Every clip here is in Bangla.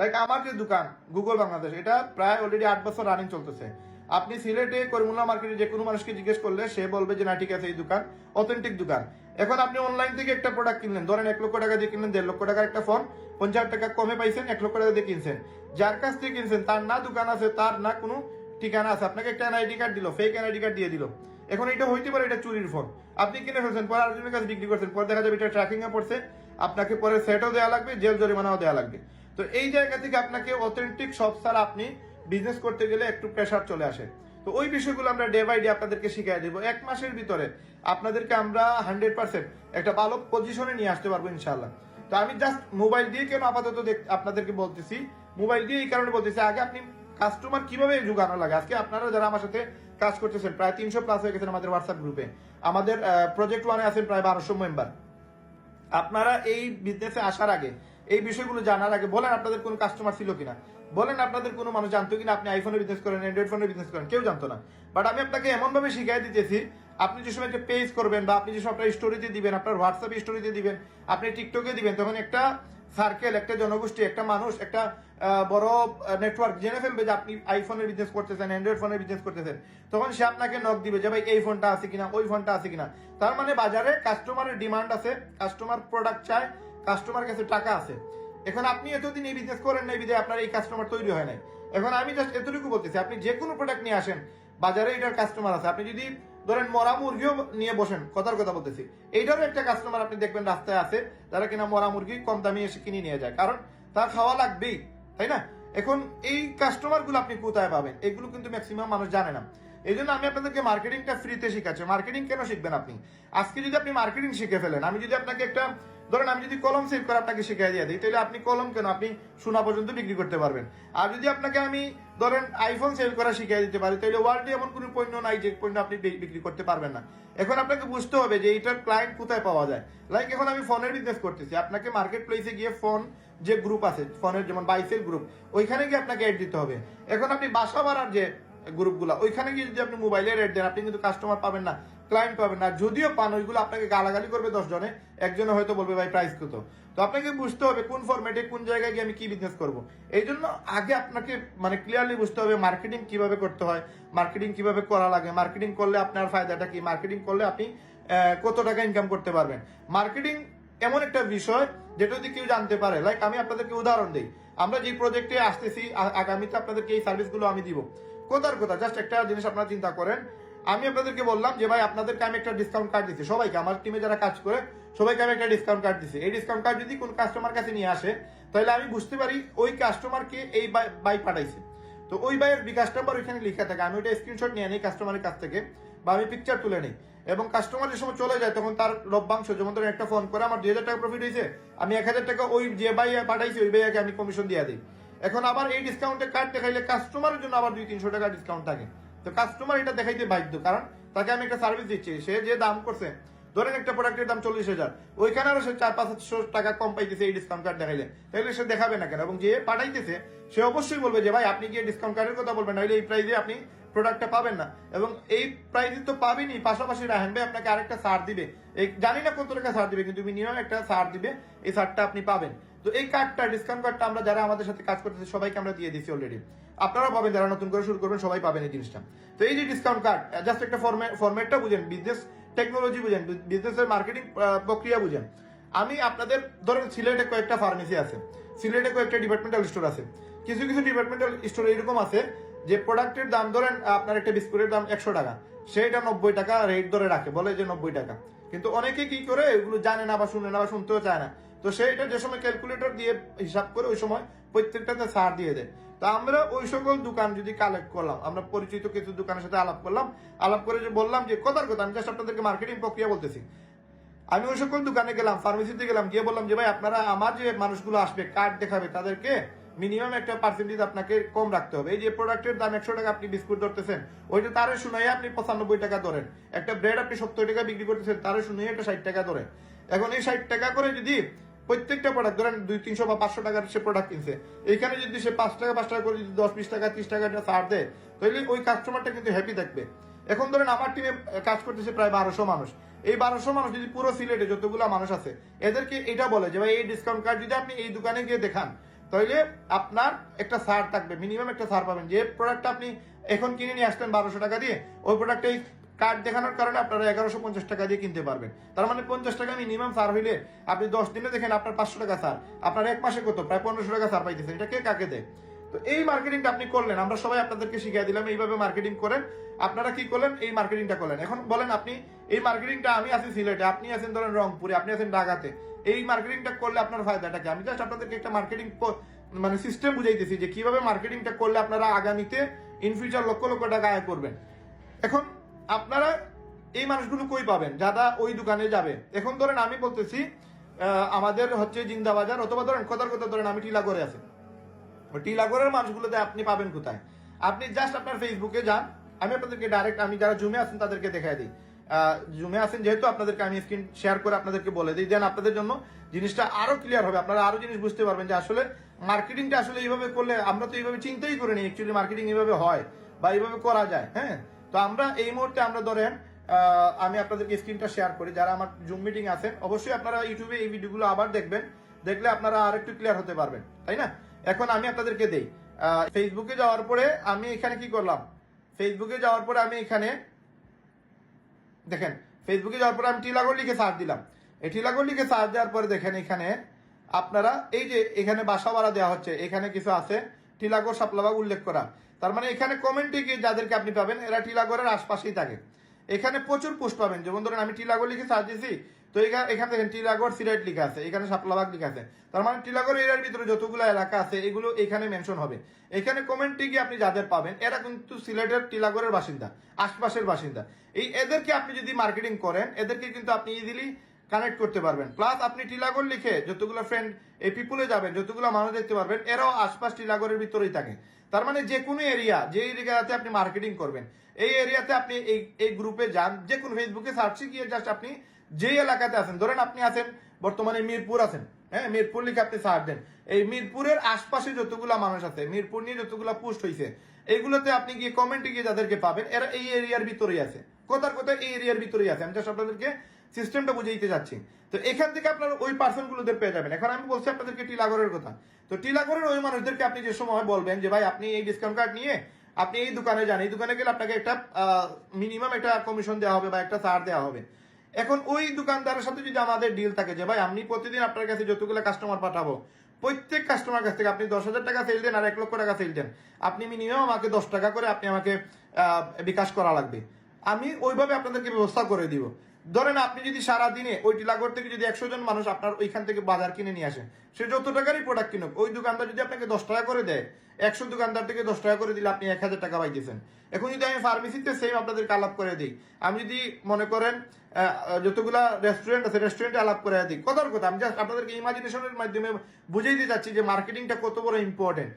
লাইক আমার যে দোকান গুগল বাংলাদেশ এটা প্রায় অলরেডি আট বছর রানিং চলতেছে। আপনি সিলেটে করিমুল্লা মার্কেটে যে কোনো মানুষকে জিজ্ঞেস করলে সে বলবে যে, না, ঠিক আছে, এই দোকান অথেন্টিক দোকান। এখন আপনি অনলাইন থেকে একটা প্রোডাক্ট কিনলেন, ধরেন এক লক্ষ টাকা দিয়ে কিনলেন, দেড় লক্ষ টাকার একটা ফোন পঞ্চাশ টাকা কমে পাইছেন, এক লক্ষ টাকা দিয়ে কিনছেন। যার কাছ থেকে কিনছেন, তার না দোকান আছে, তার না কোনো ঠিকানা আছে, আপনাকে একটা এনআইডি কার্ড দিল ফেক এনআইডি কার্ড দিয়ে দিল। এখন এটা হইতে পারে এটা চুরির ফোন আপনি কিনে ফেলছেন, পরে আরেকজনের কাছে বিক্রি করছেন, পরে দেখা যাবে এটা ট্র্যাকিং এ পড়ছে, আপনাকে পরে সেটও দেওয়া লাগবে জেল জরিমানাও দেওয়া লাগবে। তো এই জায়গা থেকে আপনাকে অথেন্টিক সব ছাড়া আপনি বিজনেস করতে গেলে একটু প্রেশার চলে আসে। তো ওই বিষয়গুলো আমরা ডে বাই ডে আপনাদেরকে শিখিয়ে দেবো। এক মাসের ভিতরে আপনাদেরকে আমরা হান্ড্রেড পার্সেন্ট একটা ভালো পজিশনে নিয়ে আসতে পারব ইনশাল্লাহ তো আমি জাস্ট মোবাইল দিয়ে কেন আপাতত আপনাদেরকে বলতেছি মোবাইল দিয়ে এই কারণে বলতেছি, আগে আপনি কাস্টমার কীভাবে যোগানো লাগে? আজকে আপনারা যারা আমার সাথে কাজ করতেছেন, প্রায় তিনশো প্লাস হয়ে গেছেন আমাদের হোয়াটসঅ্যাপ গ্রুপে আমাদের প্রজেক্ট ওয়ানে আছেন প্রায় বারোশো মেম্বার আপনারা এই বিজনেসে আসার আগে এই বিষয়গুলো জানার আগে বলেন আপনাদের কোনো কাস্টমার ছিল কিনা। বলেন আপনাদের কোনো মানুষ জানতো কিনা আপনি আইফোনের বিজনেস করেন অ্যান্ড্রয়েড ফোনে বিজনেস করেন, কেউ জানতো না। বাট আমি আপনাকে এমনভাবে শিখাই দিতেছি, আপনি যে সময় একটা পেজ করবেন বা আপনি যে সময় আপনার স্টোরিতে দিবেন, আপনার হোয়াটসঅ্যাপ স্টোরিতে দিবেন, আপনি টিকটকে দিবেন, তখন একটা সার্কেল একটা জনগোষ্ঠী, একটা মানুষ, একটা বড় নেটওয়ার্ক জেনে ফেলবে যে আপনি আইফোনের বিজনেস করতেছেন অ্যান্ড্রয়েড ফোনের বিজনেস করতেছেন। তখন সে আপনাকে নক দিবে যে, ভাই, এই ফোনটা আছে কিনা, ওই ফোনটা আছে কিনা? তার মানে বাজারে কাস্টমারের ডিমান্ড আছে কাস্টমার প্রোডাক্ট চায় কাস্টমার কাছে টাকা আছে। এখন আপনি এতদিন এই বিজনেস করেন নাই বিধায় আপনার এই কাস্টমার তৈরি হয় নাই। এখন আমি জাস্ট এতটুকু বলতেছি, আপনি যে কোনো প্রোডাক্ট নিয়ে আসেন, বাজারে এটার কাস্টমার আছে। আপনি যদি ধরেন মরা মুরগিও নিয়ে বসেন, কথার কথা বলতেছি, এইটারও একটা কাস্টমার আপনি দেখবেন রাস্তায় আছে, যারা কিনা মরা মুরগি কম দামে এসে কিনে নিয়ে যায়। কারণ তার খাওয়া লাগবেই, তাই না? এখন এই কাস্টমারগুলো আপনি কোথায় পাবেন? এগুলো কিন্তু ম্যাক্সিমাম মানুষ জানে না। এই জন্য আমি আপনাদেরকে মার্কেটিংটা ফ্রিতে শিখাচ্ছি। মার্কেটিং কেন শিখবেন আপনি? আজকে যদি আপনি মার্কেটিং শিখে ফেলেন, আমি যদি আপনাকে একটা, ধরেন আমি যদি কলম সেল করে আপনাকে শিখিয়ে দিয়ে দিই, তাহলে আপনি কলম কেন আপনি সোনা পর্যন্ত বিক্রি করতে পারবেন? আর যদি আপনাকে আমি, ধরেন আইফোন সেল করা শিখিয়ে দিতে পারি, তাহলে ওয়ার্ল্ডে এমন কোনো পণ্য নাই যে পণ্য আপনি বিক্রি করতে পারবেন না। এখন আপনাকে বুঝতে হবে যে এইটার ক্লায়েন্ট কোথায় পাওয়া যায়। লাইক এখন আমি ফোনের বিজনেস করতেছি। আপনাকে মার্কেট প্লেসে গিয়ে ফোন যে গ্রুপ আছে ফোনের যেমন বাইসেল গ্রুপ ওইখানে গিয়ে আপনাকে অ্যাড দিতে হবে। এখন আপনি বাসা ভাড়ার যে গ্রুপগুলো। ওইখানে গিয়ে যদি আপনি মোবাইলে রেট দেন, আপনি কিন্তু কাস্টমার পাবেন না ক্লায়েন্ট পাবেন না। যদিও পান, ওইগুলো আপনাকে গালাগালি করবে দশ জনে একজনে হয়তো বলবে, ভাই প্রাইস কত? তো আপনাকে বুঝতে হবে কোন ফরম্যাটে কোন জায়গায় গিয়ে আমি কি বিজনেস করব। এই জন্য আগে আপনাকে মানে ক্লিয়ারলি বুঝতে হবে মার্কেটিং কীভাবে করতে হয় মার্কেটিং কীভাবে করা লাগে। মার্কেটিং করলে আপনার ফায়দাটা কি? মার্কেটিং করলে আপনি কত টাকা ইনকাম করতে পারবেন। মার্কেটিং এমন একটা বিষয় যেটা যদি কেউ জানতে পারে লাইক আমি আপনাদেরকে উদাহরণ দিই। আমরা যে প্রজেক্টে আসতেছি আগামীতে আপনাদেরকে এই সার্ভিসগুলো আমি দিব। কোথার কথা জাস্ট একটা জিনিস আপনারা চিন্তা করেন। আমি আপনাদেরকে বললাম যে, ভাই, আপনাদেরকে আমি একটা ডিসকাউন্ট কার্ড দিচ্ছি সবাইকে, আমার টিমে যারা কাজ করে, সবাইকে আমি একটা ডিসকাউন্ট কার্ড দিচ্ছি এই ডিসকাউন্ট কার্ড যদি কোন কাস্টমার কাছে নিয়ে আসে, তাহলে আমি বুঝতে পারি ওই কাস্টমারকে এই বাইক পাঠাইছে। তো ওই বাইয়ের বিকাশ নাম্বার ওইখানে লেখা থাকে। আমি ওইটা স্ক্রিনশট নিয়ে নিই কাস্টমারের কাছ থেকে বা আমি পিকচার তুলে নিই। এবং কাস্টমার যে সময় চলে যায়, তখন তার লভ্যাংশ, যেমন ধরেন একটা ফোন করে, আমার দুই হাজার টাকা প্রফিট হয়েছে, আমি এক হাজার টাকা ওই যে বাই পাঠাইছি, ওই বাইয়াকে আমি কমিশন দিয়ে দিই। এখন আবার এই ডিসকাউন্টের কার্ড দেখাইলে কাস্টমারের জন্য আবার দুই তিনশো টাকা ডিসকাউন্ট থাকে। তো কাস্টমার এটা দেখাইতে বাধ্য, কারণ তাকে আমি একটা সার্ভিস দিচ্ছি। সে যে দাম করছে, ধরেন একটা প্রোডাক্টের দাম চল্লিশ হাজার, ওইখানে আরও সে চার পাঁচশো টাকা কম পাইতেছে এই ডিসকাউন্ট কার্ড দেখাইলে। তাহলে সে দেখাবে না কেন? এবং যে পাঠাইতেছে, সে অবশ্যই বলবে যে, ভাই, আপনি গিয়ে ডিসকাউন্ট কার্ডের কথা বলবেন, নাহলে এই প্রাইজে আপনি প্রোডাক্টটা পাবেন না। এবং এই প্রাইসে তো পাবেনই পাশাপাশি রাহেন ভাই আপনাকে আরেকটা ছাড় দিবে। এই, জানি না কত টাকা ছাড় দিবে, কিন্তু মিনিমাম একটা ছাড় দিবে, এই সারটা আপনি পাবেন। তো এই কার্ডটা ডিসকাউন্ট কার্ডটা আমরা যারা আমাদের সাথে কাজ করতেছি, সবাইকে আমরা দিয়ে দিছি অলরেডি আপনারা পাবেন, যারা নতুন করে শুরু করবেন, সবাই পাবেন এই জিনিসটা। তো এই যে ডিসকাউন্ট কার্ড জাস্ট একটা ফরম্যাটটা বুঝেন বিজনেস টেকনোলজি বুঝেন বিজনেসের মার্কেটিং প্রক্রিয়া বুঝেন। আমি আপনাদের, ধরেন সিলেটে কয়েকটা ফার্মেসি আছে, সিলেটে কয়েকটা ডিপার্টমেন্টাল স্টোর আছে। কিছু কিছু ডিপার্টমেন্টাল স্টোর এরকম আছে যে প্রোডাক্টের দাম ধরেন আপনার একটা বিস্কুটের দাম একশো টাকা। সেটা নব্বই টাকা রেট ধরে রাখে, বলে যে নব্বই টাকা। কিন্তু অনেকে কি করে, এগুলো জানে না বা শুনে না বা শুনতেও চায় না। তো সেটা যে সময় ক্যালকুলেটর দিয়ে হিসাব করে ওই সময় প্রত্যেকটাতে ছাড় দিয়ে দেয়। তো আমরা ওই সকল দোকান যদি কালেক্ট করলাম, আমরা পরিচিত কিছু দোকানের সাথে আলাপ করলাম, আলাপ করে যে বললাম যে, কথার কথা, আমি জাস্ট আপনাদেরকে মার্কেটিং প্রক্রিয়া বলতেছি। আমি ওই সকল দোকানে গেলাম ফার্মেসিতে গেলাম, গিয়ে বললাম যে, ভাই, আপনারা আমার যে মানুষগুলো আসবে কার্ড দেখাবে, তাদেরকে মিনিমাম একটা পার্সেন্টেজ আপনাকে কম রাখতে হবে। এই যে প্রোডাক্টের দাম একশো টাকা আপনি বিস্কুট ধরতেছেন, ওইটা তারে শুনাই আপনি পঁচানব্বই টাকা ধরেন। একটা ব্রেড আপনি সত্তর টাকা বিক্রি করতেছেন, তারে শুনাই একটা ষাট টাকা ধরেন। এখন এই ষাট টাকা করে যদি প্রত্যেকটা প্রোডাক্ট ধরেন দুই, তিনশো বা পাঁচশো টাকার সে প্রোডাক্ট কিনছে। এইখানে যদি সে পাঁচ টাকা পাঁচ টাকা করে যদি দশ, বিশ টাকা, ত্রিশ টাকা ছাড় দেয়, তাহলে ওই কাস্টমারটা কিন্তু হ্যাপি থাকবে। এখন ধরেন আমার টিমে কাজ করতেছে প্রায় বারোশো মানুষ। এই বারোশো মানুষ যদি পুরো সিলেটে যতগুলো মানুষ আছে, এদেরকে এটা বলে যে, ভাই, এই ডিসকাউন্ট কার্ড যদি আপনি এই দোকানে গিয়ে দেখান, তাহলে আপনার একটা ছাড় থাকবে মিনিমাম একটা ছাড় পাবেন। যে প্রোডাক্টটা আপনি এখন কিনে নিয়ে আসতেন বারোশো টাকা দিয়ে, ওই প্রোডাক্টটা এই কার্ড দেখানোর কারণে আপনারা এগারোশো পঞ্চাশ টাকা দিয়ে কিনতে পারবেন। তার মানে পঞ্চাশ টাকা মিনিমাম ছাড় হইলে আপনি দশ দিনে দেখেন আপনার পাঁচশো টাকা ছাড় আপনার এক মাসে কত? প্রায় পনেরোশো টাকা ছাড় পাইতেছেন। এটা কে কাকে দেয়? তো এই মার্কেটিংটা আপনি করলেন, আমরা সবাই আপনাদেরকে শিখিয়ে দিলাম, এইভাবে মার্কেটিং করেন। আপনারা কি করলেন? এই মার্কেটিংটা করলেন। এখন বলেন আপনি, এই মার্কেটিংটা আমি আছি সিলেটে, আপনি আছেন ধরেন রংপুরে, আপনি আছেন ঢাকাতে। এই মার্কেটিংটা করলে আপনার ফায়দাটা কি? আমি জাস্ট আপনাদেরকে একটা মার্কেটিং মানে সিস্টেম বুঝাইতেছি যে কীভাবে মার্কেটিংটা করলে আপনারা আগামীতে ইন ফিউচার লক্ষ লক্ষ টাকা আয় করবেন। এখন আপনারা এই মানুষগুলো কই পাবেন? যারা ওই দোকানে যাবে। এখন ধরেন আমি বলতেছি আমাদের হচ্ছে জিন্দাবাজার, অথবা ধরেন কথার কথা ধরেন আমি টিলা করে আছি টিলাগড়ের মানুষগুলোতে আপনি পাবেন কোথায়? আপনি জাস্ট আপনার ফেসবুকে যান, আমি আপনাদেরকে ডাইরেক্ট আমি যারা জুমে আছেন তাদেরকে দেখাই দিই। জুমে আছেন যেহেতু আপনাদেরকে আমি স্ক্রিন শেয়ার করে আপনাদেরকে বলে দিই, দেন আপনাদের জন্য জিনিসটা আরও ক্লিয়ার হবে। আপনারা আরও জিনিস বুঝতে পারবেন যে আসলে মার্কেটিংটা আসলে এইভাবে করলে আমরা তো এইভাবে চিন্তাই করিনি অ্যাকচুয়ালি মার্কেটিং এইভাবে হয় বা এইভাবে করা যায় হ্যাঁ? তো আমরা এই মুহূর্তে আমরা ধরেন আমি আপনাদেরকে স্ক্রিনটা শেয়ার করি। যারা আমার জুম মিটিং আছেন, অবশ্যই আপনারা ইউটিউবে এই ভিডিওগুলো আবার দেখবেন। দেখলে আপনারা আর একটু ক্লিয়ার হতে পারবেন, তাই না? এখন আমি আপনাদেরকে দেই। ফেসবুকে যাওয়ার পরে আমি এখানে কি করলাম? ফেসবুকে যাওয়ার পরে আমি এখানে, দেখেন ফেসবুকে যাওয়ার পরে আমি টিলাগড় লিখে সার্চ দিলাম। এই টিলাগড় লিখে সার্চ দেওয়ার পরে দেখেন এখানে আপনারা, এই যে এখানে বাসা ভাড়া দেওয়া হচ্ছে, এখানে কিছু আছে টিলাগড় সাপলাবাগ উল্লেখ করা। তার মানে এখানে কমেন্টে গিয়ে যাদেরকে আপনি পাবেন, এরা টিলাগড়ের আশপাশেই থাকে। এখানে প্রচুর পোস্ট পাবেন যেমন ধরেন আমি টিলাগড় লিখে সার্চ তো এখানে এখানে দেখেন টিলাগড় সিলেট লিখা আছে, এখানে সাপলাবাগ লিখা আছে। তার মানে টিলাগড় এরিয়ার ভিতরে যতগুলো এলাকা আছে, এগুলো এখানে মেনশন হবে। এখানে কমেন্টে গিয়ে আপনি যাদের পাবেন, এরা কিন্তু সিলেটের টিলাগড়ের বাসিন্দা, আশপাশের বাসিন্দা। এই এদেরকে আপনি যদি মার্কেটিং করেন, এদেরকে কিন্তু আপনি ইজিলি কানেক্ট করতে পারবেন। প্লাস আপনি টিলাগড় লিখে যতগুলো ফ্রেন্ড এই পিপুলে যাবেন, যতগুলো মানুষ দেখতে পারবেন, এরাও আশপাশ টিলাগড়ের ভিতরেই থাকে। তার মানে যে কোনো এরিয়া যে এরিয়াতে আপনি মার্কেটিং করবেন, এই এরিয়াতে আপনি এই এই গ্রুপে যান, যে কোনো ফেসবুকে সার্চে গিয়ে জাস্ট আপনি যে এলাকাতে আছেন, ধরেন আপনি আছেন, বর্তমানে মিরপুর আছেন হ্যাঁ মিরপুর লিখে আপনি সার্চ দেন। এই মিরপুরের আশপাশে যতগুলা মানুষ আছে, মিরপুর নিয়ে যতগুলা পোস্ট হয়েছে এইগুলোতে আপনি গিয়ে কমেন্টে গিয়ে যাদেরকে পাবেন, এরা এই এরিয়ার ভিতরেই আছে। কোথার কোথায় এই এরিয়ার ভিতরেই আছে? আমি জাস্ট আপনাদেরকে সিস্টেমটা বুঝাইতে যাচ্ছি। তো এখান থেকে আপনারা ওই পার্সন গুলোদের পেয়ে যাবেন। এখন আমি বলছি আপনাদেরকে টিলাগড়ের কথা। তো টিলাগড়ের ওই মানুষদেরকে আপনি যে সময় বলবেন যে, ভাই, আপনি এই ডিসকাউন্ট কার্ড নিয়ে আপনি এই দোকানে যান। এই দোকানে গেলে আপনাকে একটা মিনিমাম একটা কমিশন দেওয়া হবে বা একটা ছাড় দেওয়া হবে। এখন ওই দোকানদারের সাথে যদি আমাদের ডিল থাকে যে, ভাই, আমি প্রতিদিন আপনার কাছে যতগুলো কাস্টমার পাঠাবো, প্রত্যেক কাস্টমার কাছ থেকে আপনি দশ হাজার টাকা সেল দেন আর এক লক্ষ টাকা সেল দেন। আপনি মিনিমাম আমাকে দশ টাকা করে আপনি আমাকে বিকাশ করা লাগবে। আমি ওইভাবে আপনাদেরকে ব্যবস্থা করে দিব। ধরেন আপনি যদি সারা দিনে ওই টিলাগড় থেকে যদি একশো জন মানুষ আপনার ওইখান থেকে বাজার কিনে নিয়ে আসে সে যত টাকারই প্রোডাক্ট কিনুক, ওই দোকানদার যদি আপনাকে দশ টাকা করে দেয়, একশো দোকানদার থেকে দশ টাকা করে দিলে আপনি এক হাজার টাকা পাইতেছেন। এখন যদি আমি ফার্মেসিতে সেম আপনাদেরকে আলাপ করে দিই, আমি যদি মনে করেন যতগুলা রেস্টুরেন্ট আছে রেস্টুরেন্টে আলাপ করে দিই, কথার কথা, আমি জাস্ট আপনাদেরকে ইমাজিনেশনের মাধ্যমে বুঝিয়ে দিতে চাচ্ছি যে মার্কেটিংটা কত বড় ইম্পর্টেন্ট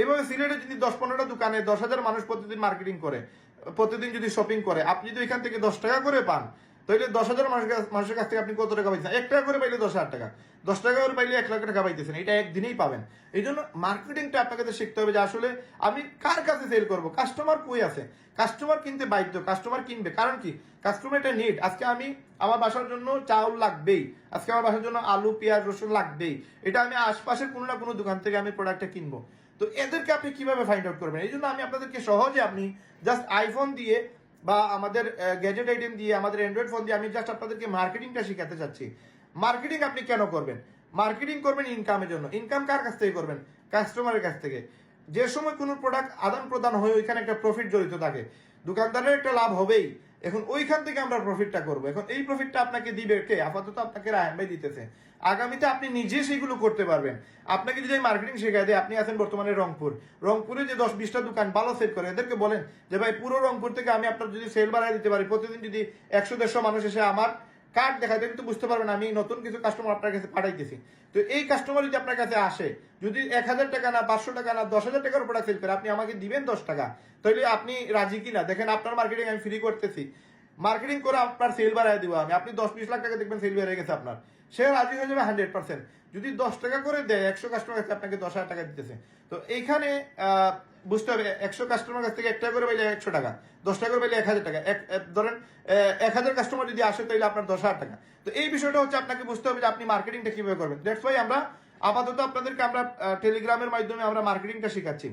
এইভাবে সিলেটে যদি দশ পনেরোটা দোকানে দশ হাজার মানুষ প্রতিদিন মার্কেটিং করে প্রতিদিন যদি শপিং করে, আপনি যদি এখান থেকে দশ টাকা করে পান, তাহলে দশ হাজার মানুষের কাছ- থেকে আপনি কত টাকা পাইছেন এক টাকা করে পাইলে দশ হাজার টাকা। দশ টাকা করে পাইলে এক লাখ টাকা পাইতেছেন। এটা একদিনেই পাবেন। এই জন্য মার্কেটিংটা আপনাকে শিখতে হবে যে আসলে আমি কার কাছে সেল করব? কাস্টমার কই আছে? কাস্টমার কিনতে বাধ্য কাস্টমার কিনবে। কারণ কি? কাস্টমার এটা নিড আজকে আমি আমার বাসার জন্য চাউল লাগবেই। আজকে আমার বাসার জন্য আলু, পেঁয়াজ, রসুন লাগবেই। এটা আমি আশপাশের কোনো না কোনো দোকান থেকে আমি প্রোডাক্টটা কিনবো। তো এদেরকে আপনি কীভাবে ফাইন্ড আউট করবেন? এই জন্য আমি আপনাদেরকে সহজে আপনি জাস্ট আইফোন দিয়ে বা আমাদের গ্যাজেট আইটেম দিয়ে, আমাদের অ্যান্ড্রয়েড ফোন দিয়ে আমি জাস্ট আপনাদেরকে মার্কেটিংটা শেখাতে চাচ্ছি। মার্কেটিং আপনি কেন করবেন? মার্কেটিং করবেন ইনকামের জন্য। ইনকাম কার কাছ থেকে করবেন? কাস্টমারের কাছ থেকে। যে সময় কোনো প্রোডাক্ট আদান প্রদান হয়ে ওইখানে একটা প্রফিট জড়িত থাকে, দোকানদারের একটা লাভ হবেই। এখন ওইখান থেকে আমরা প্রফিটটা করব। এখন এই প্রফিটটা আপনাকে দিবে কে? আপাতত আপনাকে রায়ন দিতেছে। আগামীতে আপনি নিজে সেগুলো করতে পারবেন। আপনাকে যদি মার্কেটিং শেখায় দেয় আপনি আছেন বর্তমানে রংপুর। রংপুরে যে দশ বিশটা দোকান ভালো সেল করে, এদেরকে বলেন যে, ভাই, পুরো রংপুর থেকে আমি আপনার যদি সেল বাড়াই দিতে পারি, প্রতিদিন যদি একশো, দেড়শো মানুষ এসে আমার কার্ড দেখায় দেন, তো বুঝতে পারবেন আমি নতুন কিছু কাস্টমার আপনার কাছে পাঠাইতেছি। তো এই কাস্টমার যদি আপনার কাছে আসে, যদি এক হাজার টাকা না, পাঁচশো টাকা না, দশ হাজার টাকার প্রোডাক্ট সেল করে, আপনি আমাকে দিবেন দশ টাকা। তাহলে আপনি রাজি কিনা? দেখেন আপনার মার্কেটিং আমি ফ্রি করতেছি। মার্কেটিং করে আপনার সেল বাড়াই দিব আমি। আপনি দশ বিশ লাখ টাকা দেখবেন সেল বেড়ে গেছে আপনার। সে রাজি হয়ে যাবে হান্ড্রেড পার্সেন্ট যদি দশ টাকা করে দেয়, একশো কাস্টমার কাছে আপনাকে দশ হাজার টাকা দিতেছে। তো এইখানে বুঝতে হবে, একশো কাস্টমার কাছ থেকে এক টাকা করে পাইলে একশো টাকা, দশ টাকা করে পাইলে এক হাজার টাকা। এক ধরেন এক হাজার কাস্টমার যদি আসে তাহলে আপনার দশ হাজার টাকা। তো এই বিষয়টা হচ্ছে আপনাকে বুঝতে হবে যে আপনি মার্কেটিংটা কীভাবে করবেন। দ্যাটস ওয়াই আমরা আপাতত আপনাদেরকে আমরা টেলিগ্রামের মাধ্যমে আমরা মার্কেটিংটা শেখাচ্ছি।